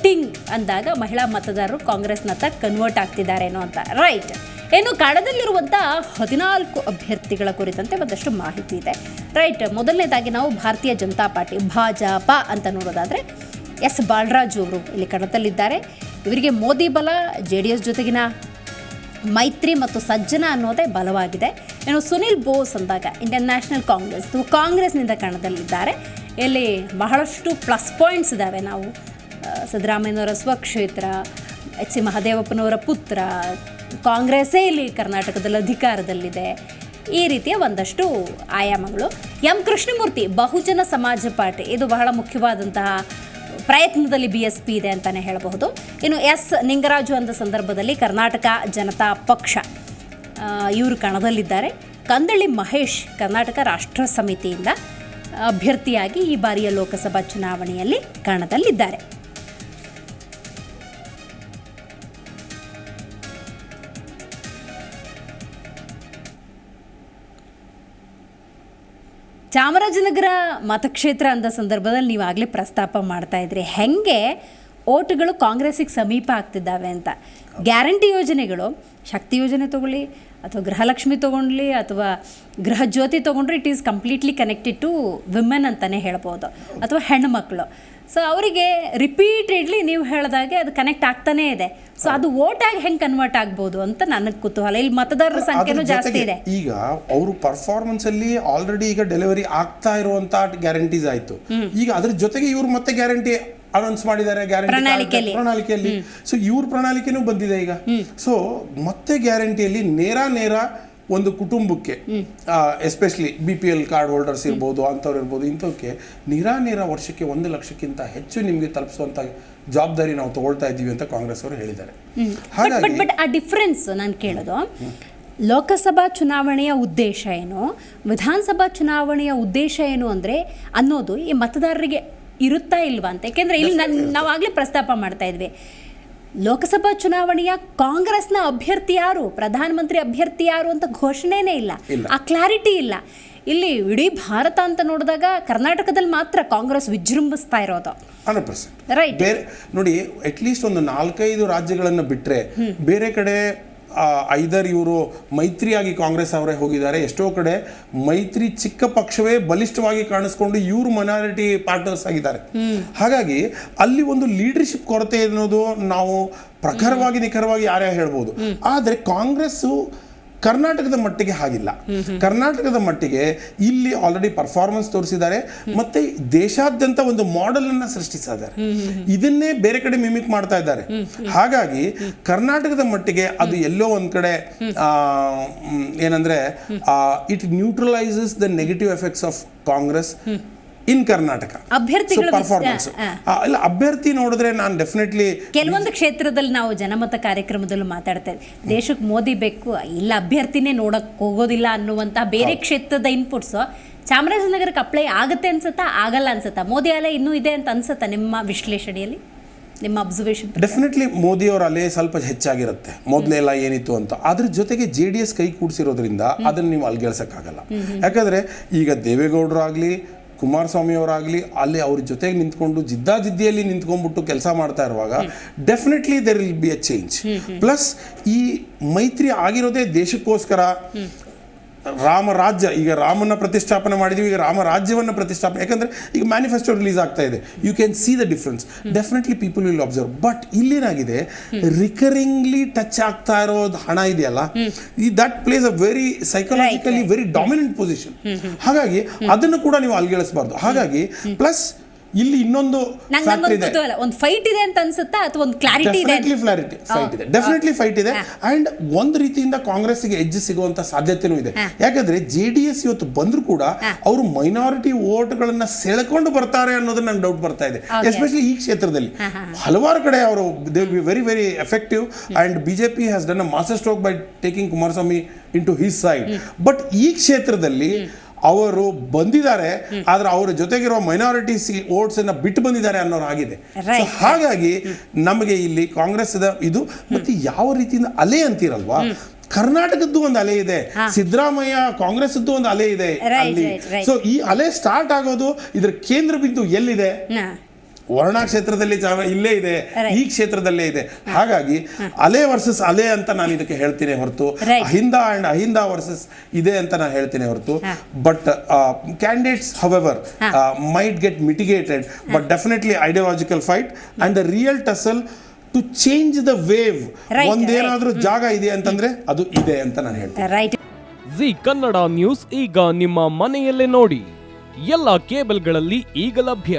Voting ಅಂದಾಗ ಮಹಿಳಾ ಮತದಾರರು ಕಾಂಗ್ರೆಸ್ನತ್ತ ಕನ್ವರ್ಟ್ ಆಗ್ತಿದ್ದಾರೇನೋ ಅಂತ ರೈಟ್ ಏನು ಕಣದಲ್ಲಿರುವಂಥ ಹದಿನಾಲ್ಕು ಅಭ್ಯರ್ಥಿಗಳ ಕುರಿತಂತೆ ಒಂದಷ್ಟು ಮಾಹಿತಿ ಇದೆ. ರೈಟ್ ಮೊದಲನೇದಾಗಿ ನಾವು ಭಾರತೀಯ ಜನತಾ ಪಾರ್ಟಿ, ಭಾಜಪ ಅಂತ ನೋಡೋದಾದರೆ ಎಸ್. ಬಾಲರಾಜು ಅವರು ಇಲ್ಲಿ ಕಣದಲ್ಲಿದ್ದಾರೆ. ಇವರಿಗೆ ಮೋದಿ ಬಲ ಜೆ ಡಿ ಎಸ್ ಜೊತೆಗಿನ ಮೈತ್ರಿ ಮತ್ತು ಸಜ್ಜನ ಅನ್ನೋದೇ ಬಲವಾಗಿದೆ. ಏನು ಸುನಿಲ್ ಬೋಸ್ ಅಂದಾಗ ಇಂಡಿಯನ್ ನ್ಯಾಷನಲ್ ಕಾಂಗ್ರೆಸ್ ಕಾಂಗ್ರೆಸ್ನಿಂದ ಕಣದಲ್ಲಿದ್ದಾರೆ. ಇಲ್ಲಿ ಬಹಳಷ್ಟು ಪ್ಲಸ್ ಪಾಯಿಂಟ್ಸ್ ಇದ್ದಾವೆ ನಾವು ಸಿದ್ದರಾಮಯ್ಯನವರ ಸ್ವಕ್ಷೇತ್ರ, ಎಚ್ ಸಿ ಮಹದೇವಪ್ಪನವರ ಪುತ್ರ, ಕಾಂಗ್ರೆಸ್ಸೇ ಇಲ್ಲಿ ಕರ್ನಾಟಕದಲ್ಲಿ ಅಧಿಕಾರದಲ್ಲಿದೆ. ಈ ರೀತಿಯ ಒಂದಷ್ಟು ಆಯಾಮಗಳು. ಎಂ ಕೃಷ್ಣಮೂರ್ತಿ, ಬಹುಜನ ಸಮಾಜ ಪಾರ್ಟಿ, ಇದು ಬಹಳ ಮುಖ್ಯವಾದಂತಹ ಪ್ರಯತ್ನದಲ್ಲಿ ಬಿ ಎಸ್ ಪಿ ಇದೆ ಅಂತಲೇ ಹೇಳಬಹುದು. ಇನ್ನು ಎಸ್ ನಿಂಗರಾಜು ಅಂದ ಸಂದರ್ಭದಲ್ಲಿ ಕರ್ನಾಟಕ ಜನತಾ ಪಕ್ಷ ಇವರು ಕಣದಲ್ಲಿದ್ದಾರೆ. ಕಂದಳ್ಳಿ ಮಹೇಶ್, ಕರ್ನಾಟಕ ರಾಷ್ಟ್ರ ಸಮಿತಿಯಿಂದ ಅಭ್ಯರ್ಥಿಯಾಗಿ ಈ ಬಾರಿಯ ಲೋಕಸಭಾ ಚುನಾವಣೆಯಲ್ಲಿ ಕಣದಲ್ಲಿದ್ದಾರೆ. ಚಾಮರಾಜನಗರ ಮತಕ್ಷೇತ್ರ ಅಂದ ಸಂದರ್ಭದಲ್ಲಿ ನೀವು ಆಗಲೇ ಪ್ರಸ್ತಾಪ ಮಾಡ್ತಾ ಇದ್ರಿ. ಹೆಂಗೆ ಓಟುಗಳು ಕಾಂಗ್ರೆಸ್ಸಿಗೆ ಸಮೀಪ ಆಗ್ತಿದ್ದಾವೆ ಅಂತ. ಗ್ಯಾರಂಟಿ ಯೋಜನೆಗಳು ಶಕ್ತಿ ಯೋಜನೆ ತೊಗೊಳ್ಳಿ ಅಥವಾ ಗೃಹಲಕ್ಷ್ಮಿ ತೊಗೊಂಡ್ಲಿ ಅಥವಾ ಗೃಹ ಜ್ಯೋತಿ ತೊಗೊಂಡ್ರೆ it is completely connected to women ಅಂತಲೇ ಹೇಳ್ಬೋದು ಅಥವಾ ಹೆಣ್ಣುಮಕ್ಕಳು ಸೊ ಅವರಿಗೆ ರಿಪೀಟೆಡ್ಲಿ ನೀವು ಹೇಳಿದಾಗೆ ಅದು ಕನೆಕ್ಟ್ ಆಗ್ತಾನೇ ಇದೆ. ಸೊ ಅದು ಓಟಾಗಿ ಹೆಂಗೆ ಕನ್ವರ್ಟ್ ಆಗ್ಬೋದು ಅಂತ ನನಗೆ ಕುತೂಹಲ. ಇಲ್ಲಿ ಮತದಾರರ ಸಂಖ್ಯೆನೂ ಜಾಸ್ತಿ ಇದೆ. ಈಗ ಅವರು ಪರ್ಫಾರ್ಮೆನ್ಸ್ ಅಲ್ಲಿ ಆಲ್ರೆಡಿ ಈಗ ಡೆಲಿವರಿ ಆಗ್ತಾ ಇರುವಂತಹ ಗ್ಯಾರಂಟೀಸ್ ಆಯ್ತು. ಈಗ ಅದ್ರ ಜೊತೆಗೆ ಇವರು ಮತ್ತೆ ಗ್ಯಾರಂಟಿ ಅನೌನ್ಸ್ ಮಾಡಿದ್ದಾರೆ ಗ್ಯಾರಂಟಿ ಪ್ರಣಾಳಿಕೆಯಲ್ಲಿ. ಸೊ ಇವ್ರ ಪ್ರಣಾಳಿಕೆನೂ ಬಂದಿದೆ ಈಗ. ಸೊ ಮತ್ತೆ ಗ್ಯಾರಂಟಿಯಲ್ಲಿ ನೇರ ನೇರ ಒಂದು ಕುಟುಂಬಕ್ಕೆ especially B P L card holders ಇರ್ಬೋದು ಅಂಥವ್ರು ಇರ್ಬೋದು ಇಂಥವಕ್ಕೆ ನೇರ ನೇರ ವರ್ಷಕ್ಕೆ ಒಂದು ಲಕ್ಷಕ್ಕಿಂತ ಹೆಚ್ಚು ನಿಮಗೆ ತಲುಪಿಸುವಂತ ಜವಾಬ್ದಾರಿ ನಾವು ತಗೊಳ್ತಾ ಇದ್ದೀವಿ ಅಂತ ಕಾಂಗ್ರೆಸ್ ಅವರು ಹೇಳಿದ್ದಾರೆ. ಹಾಗಾಗಿ ಬಟ್ ಆ ಡಿಫ್ರೆನ್ಸ್ ನಾನು ಕೇಳೋದು. ಲೋಕಸಭಾ ಚುನಾವಣೆಯ ಉದ್ದೇಶ ಏನು? ವಿಧಾನಸಭಾ ಚುನಾವಣೆಯ ಉದ್ದೇಶ ಏನು ಅಂದರೆ ಅನ್ನೋದು ಈ ಮತದಾರರಿಗೆ ಇರುತ್ತಾ ಇಲ್ವಾ ಅಂತ. ಯಾಕೆಂದರೆ ಇಲ್ಲಿ ನಾನು ನಾವು ಆಗಲೇ ಪ್ರಸ್ತಾಪ ಮಾಡ್ತಾ ಇದ್ವಿ. ಲೋಕಸಭಾ ಚುನಾವಣೆಯ ಕಾಂಗ್ರೆಸ್ನ ಅಭ್ಯರ್ಥಿ ಯಾರು? ಪ್ರಧಾನಮಂತ್ರಿ ಅಭ್ಯರ್ಥಿ ಯಾರು ಅಂತ ಘೋಷಣೆನೇ ಇಲ್ಲ. ಇಲ್ಲ. ಆ ಕ್ಲಾರಿಟಿ ಇಲ್ಲ. ಇಲ್ಲಿ ಇಡೀ ಭಾರತ ಅಂತ ನೋಡಿದಾಗ ಕರ್ನಾಟಕದಲ್ಲಿ ಮಾತ್ರ ಕಾಂಗ್ರೆಸ್ ವಿಜೃಂಭಿಸ್ತಾ ಇರೋದು. Hundred percent. ರೈಟ್ ಬೇರೆ ನೋಡಿ ಅಟ್ಲೀಸ್ಟ್ ಒಂದು ನಾಲ್ಕೈದು ರಾಜ್ಯಗಳನ್ನು ಬಿಟ್ಟರೆ ಬೇರೆ ಕಡೆ ಐದರ್ ಇವರು ಮೈತ್ರಿಯಾಗಿ ಕಾಂಗ್ರೆಸ್ ಅವರೇ ಹೋಗಿದ್ದಾರೆ. ಎಷ್ಟೋ ಕಡೆ ಮೈತ್ರಿ ಚಿಕ್ಕ ಪಕ್ಷವೇ ಬಲಿಷ್ಠವಾಗಿ ಕಾಣಿಸ್ಕೊಂಡು ಇವರು ಮೈನಾರಿಟಿ ಪಾರ್ಟ್ನರ್ಸ್ ಆಗಿದ್ದಾರೆ. ಹಾಗಾಗಿ ಅಲ್ಲಿ ಒಂದು ಲೀಡರ್ಶಿಪ್ ಕೊರತೆ ಅನ್ನೋದು ನಾವು ಪ್ರಖರವಾಗಿ ನಿಖರವಾಗಿ ಯಾರ್ಯಾರು ಹೇಳ್ಬೋದು. ಆದರೆ ಕಾಂಗ್ರೆಸ್ಸು ಕರ್ನಾಟಕದ ಮಟ್ಟಿಗೆ ಹಾಗಿಲ್ಲ. ಕರ್ನಾಟಕದ ಮಟ್ಟಿಗೆ ಇಲ್ಲಿ ಆಲ್ರೆಡಿ ಪರ್ಫಾರ್ಮೆನ್ಸ್ ತೋರಿಸಿದ್ದಾರೆ, ಮತ್ತೆ ದೇಶಾದ್ಯಂತ ಒಂದು ಮಾಡೆಲ್ ಅನ್ನ ಸೃಷ್ಟಿಸಿದ್ದಾರೆ. ಇದನ್ನೇ ಬೇರೆ ಕಡೆ ಮಿಮಿಕ್ ಮಾಡ್ತಾ ಇದ್ದಾರೆ. ಹಾಗಾಗಿ ಕರ್ನಾಟಕದ ಮಟ್ಟಿಗೆ ಅದು ಎಲ್ಲೋ ಒಂದ್ ಕಡೆ ಏನಂದ್ರೆ it neutralises the negative effects of Congress in Karnataka performance ಇಲ್ಲ ಅಭ್ಯರ್ಥಿ ನೋಡಿದ್ರೆ ನಾನು ಡೆಫಿನೆಟ್ಲಿ ಕೆಲವೊಂದು ಕ್ಷೇತ್ರದಲ್ಲಿ ನಾವು ಜನಮತ ಕಾರ್ಯಕ್ರಮದಲ್ಲೂ ಮಾತಾಡ್ತಾ ಇದ್ವಿ. ದೇಶಕ್ಕೆ ಮೋದಿ ಬೇಕು ಇಲ್ಲ ಅಭ್ಯರ್ಥಿನೇ ನೋಡಕ್ ಹೋಗೋದಿಲ್ಲ ಅನ್ನುವಂತ ಬೇರೆ ಕ್ಷೇತ್ರದ ಇನ್ಪುಟ್ಸ್ ಚಾಮರಾಜನಗರಕ್ಕೆ ಅಪ್ಲೈ ಆಗುತ್ತೆ ಅನ್ಸುತ್ತಾ? ಆಗಲ್ಲ ಅನ್ಸುತ್ತಾ? ಮೋದಿ ಅಲೆ ಇನ್ನೂ ಇದೆ ಅಂತ ಅನ್ಸುತ್ತಾ ನಿಮ್ಮ ವಿಶ್ಲೇಷಣೆಯಲ್ಲಿ? ನಿಮ್ಮ ಅಬ್ಸರ್ವೇಷನ್ ಡೆಫಿನೆಟ್ಲಿ ಮೋದಿ ಅವರ ಅಲೆ ಸ್ವಲ್ಪ ಹೆಚ್ಚಾಗಿರುತ್ತೆ. ಮೊದಲೆಲ್ಲ ಏನಿತ್ತು ಅಂತ. ಅದ್ರ ಜೊತೆಗೆ ಜೆ ಡಿ ಎಸ್ ಕೈ ಕೂಡಿಸಿರೋದ್ರಿಂದ ಅದನ್ನ ನೀವು ಅಲ್ಗೆಳ್ಸಕ್ಕಾಗಲ್ಲ. ಯಾಕಂದ್ರೆ ಈಗ ದೇವೇಗೌಡರು ಆಗಲಿ ಕುಮಾರಸ್ವಾಮಿ ಅವರಾಗಲಿ ಅಲ್ಲಿ ಅವ್ರ ಜೊತೆಗೆ ನಿಂತ್ಕೊಂಡು ಜಿದ್ದಾಜಿದ್ದಿಯಲ್ಲಿ ನಿಂತ್ಕೊಂಡ್ಬಿಟ್ಟು ಕೆಲಸ ಮಾಡ್ತಾ ಇರುವಾಗ definitely there will be a change plus ಈ ಮೈತ್ರಿ ಆಗಿರೋದೇ ದೇಶಕ್ಕೋಸ್ಕರ ರಾಮ ರಾಜ್ಯ ಈಗ ರಾಮನ ಪ್ರತಿಷ್ಠಾಪನೆ ಮಾಡಿದೀವಿ ಈಗ ರಾಮ ರಾಜ್ಯವನ್ನು ಪ್ರತಿಷ್ಠಾಪನೆ ಯಾಕಂದ್ರೆ ಈಗ ಮ್ಯಾನಿಫೆಸ್ಟೋ ರಿಲೀಸ್ ಆಗ್ತಾ ಇದೆ. You can see the difference definitely people will observe but ಇಲ್ಲೇನಾಗಿದೆ recurringly touch ಆಗ್ತಾ ಇರೋದು ಹಣ ಇದೆಯಲ್ಲ? ಈ that place a very psychologically very dominant position ಹಾಗಾಗಿ ಅದನ್ನು ಕೂಡ ನೀವು ಅಲ್ಗೆಳಿಸಬಾರ್ದು. ಹಾಗಾಗಿ ಪ್ಲಸ್ ಇಲ್ಲಿ ಇನ್ನೊಂದು ನಂಗೆ ಫ್ಯಾಕ್ಟರ್ ಇದೆ. ಒಂದು ಫೈಟ್ ಇದೆ ಅಂತ ಅನ್ಸುತ್ತಾ ಅಥವಾ ಒಂದು ಕ್ಲಾರಿಟಿ ಇದೆ ಡೆಫಿನೆಟ್ಲಿ ಫ್ಲಾರಿಟಿ ಫೈಟ್ ಇದೆ ಡೆಫಿನೆಟ್ಲಿ ಫೈಟ್ ಇದೆ ಅಂಡ್ ಒಂದು ರೀತಿಯಿಂದ ಕಾಂಗ್ರೆಸ್ಗೆ ಹೆಜ್ಜೆ ಸಿಗುವಂತ ಸಾಧ್ಯತೆನೂ ಇದೆ. ಯಾಕಂದ್ರೆ ಜೆ ಡಿ ಎಸ್ ಇವತ್ತು ಬಂದ್ರು ಕೂಡ ಅವರು ಮೈನಾರಿಟಿ ವೋಟ್ಗಳನ್ನ ಸೆಳೆಕೊಂಡು ಬರ್ತಾರೆ ಅನ್ನೋದು ನಂಗೆ ಡೌಟ್ ಬರ್ತಾ ಇದೆ. ಎಸ್ಪೆಷಲಿ ಈ ಕ್ಷೇತ್ರದಲ್ಲಿ. ಹಲವಾರು ಕಡೆ ಅವರು they be very very effective and BJP has done a master stroke by taking Kumaraswamy into his side but ಈ ಕ್ಷೇತ್ರದಲ್ಲಿ ಅವರು ಬಂದಿದ್ದಾರೆ ಆದ್ರೆ ಅವರ ಜೊತೆಗಿರುವ ಮೈನಾರಿಟಿ ಓಟ್ಸ್ ವೋಟ್ಸ್ ಅನ್ನ ಬಿಟ್ಟು ಬಂದಿದ್ದಾರೆ ಅನ್ನೋರು ಆಗಿದೆ. So, ಹಾಗಾಗಿ ನಮಗೆ ಇಲ್ಲಿ ಕಾಂಗ್ರೆಸ್ ಇದು ಮತ್ತೆ ಯಾವ ರೀತಿಯಿಂದ ಅಲೆ ಅಂತೀರಲ್ವಾ? ಕರ್ನಾಟಕದ್ದು ಒಂದು ಅಲೆ ಇದೆ ಸಿದ್ದರಾಮಯ್ಯ ಕಾಂಗ್ರೆಸ್ ಒಂದು ಅಲೆ ಇದೆ ಅಲ್ಲಿ. ಸೊ ಈ ಅಲೆ ಸ್ಟಾರ್ಟ್ ಆಗೋದು ಇದ್ರ ಕೇಂದ್ರ ಬಿಂದು ಎಲ್ಲಿದೆ. ವರ್ಣ ಕ್ಷೇತ್ರದಲ್ಲಿ ಚಾವ- ಇಲ್ಲೇ ಇದೆ ಈ ಕ್ಷೇತ್ರದಲ್ಲೇ ಇದೆ. ಹಾಗಾಗಿ ಅಲೆ ವರ್ಸಸ್ ಅಲೆ ಅಂತ ನಾನು ಇದಕ್ಕೆ ಹೇಳ್ತೀನಿ ಹೊರತು. ಅಹಿಂದ ಅಂಡ್ ಅಹಿಂದ ವರ್ಸಸ್ ಇದೆ ಅಂತ ನಾನು ಹೇಳ್ತೀನಿ ಹೊರತು. But candidates however might get mitigated but definitely ideological fight and the real tussle to change the wave ಒಂದೇನಾದ್ರೂ ಜಾಗ ಇದೆ ಅಂತಂದ್ರೆ ಅದು ಇದೆ ಅಂತ ನಾನು ಹೇಳ್ತೀನಿ. ರೈಟ್ ಜಿ ಕನ್ನಡ ನ್ಯೂಸ್ ಈಗ ನಿಮ್ಮ ಮನೆಯಲ್ಲೇ ನೋಡಿ. ಎಲ್ಲ ಕೇಬಲ್ಗಳಲ್ಲಿ ಈಗ ಲಭ್ಯ.